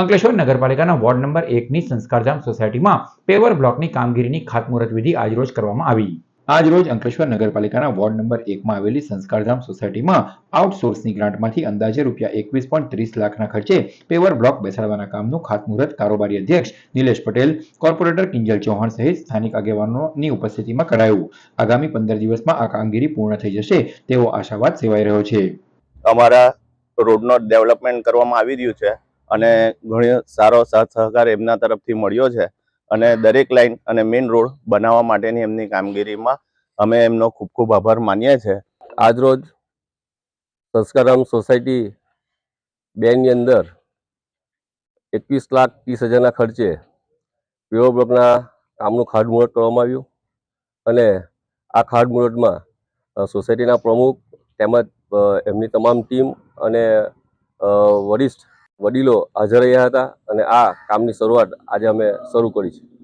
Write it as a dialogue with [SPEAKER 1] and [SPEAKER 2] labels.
[SPEAKER 1] અંકલેશ્વર નગરપાલિકાના ward number એકની સંસ્કારધામ સોસાયટીમાં પેવર બ્લોકની કામગીરીની ખાતમુહૂર્ત વિધિ આજરોજ કરવામાં આવી. આજરોજ અંકલેશ્વર નગરપાલિકાના વોર્ડ નંબર એકમાં આવેલી સંસ્કારધામ સોસાયટીમાં આઉટસોર્સની ગ્રાન્ટમાંથી અંદાજે રૂપિયા એકવીસ પોઈન્ટ ત્રીસ લાખના ખર્ચે પેવર બ્લોક બેસાડવાના કામનું ખાતમુહૂર્ત કારોબારી અધ્યક્ષ નિલેશ પટેલ, કોર્પોરેટર કિંજલ ચૌહાણ સહિત સ્થાનિક આગેવાનોની ઉપસ્થિતિમાં કરાયું. આગામી પંદર દિવસમાં આ કામગીરી પૂર્ણ થઈ જશે તેવો આશાવાદ સેવાઈ રહ્યો છે.
[SPEAKER 2] અમારા રોડનો ડેવલપમેન્ટ કરવામાં આવી રહ્યું છે. અને ઘણો સારો સાથ સહકાર એમના તરફથી મળ્યો છે. અને દરેક લાઈન અને મેઇન રોડ બનાવવા માટેની એમની કામગીરીમાં અમે એમનો ખૂબ ખૂબ આભાર માનીએ છીએ
[SPEAKER 3] આજરોજ સંસ્કારામ સોસાયટી બેની અંદર એકવીસ લાખ ત્રીસ હજારના ખર્ચે પીઓ બ્લોકના કામનું ખાડમુહૂર્ત કરવામાં આવ્યું અને આ ખાડમુહૂર્તમાં સોસાયટીના પ્રમુખ તેમજ એમની તમામ ટીમ અને વરિષ્ઠ વડીલો હાજર રહ્યા હતા અને આ કામની શરૂઆત આજે અમે શરૂ કરી છે.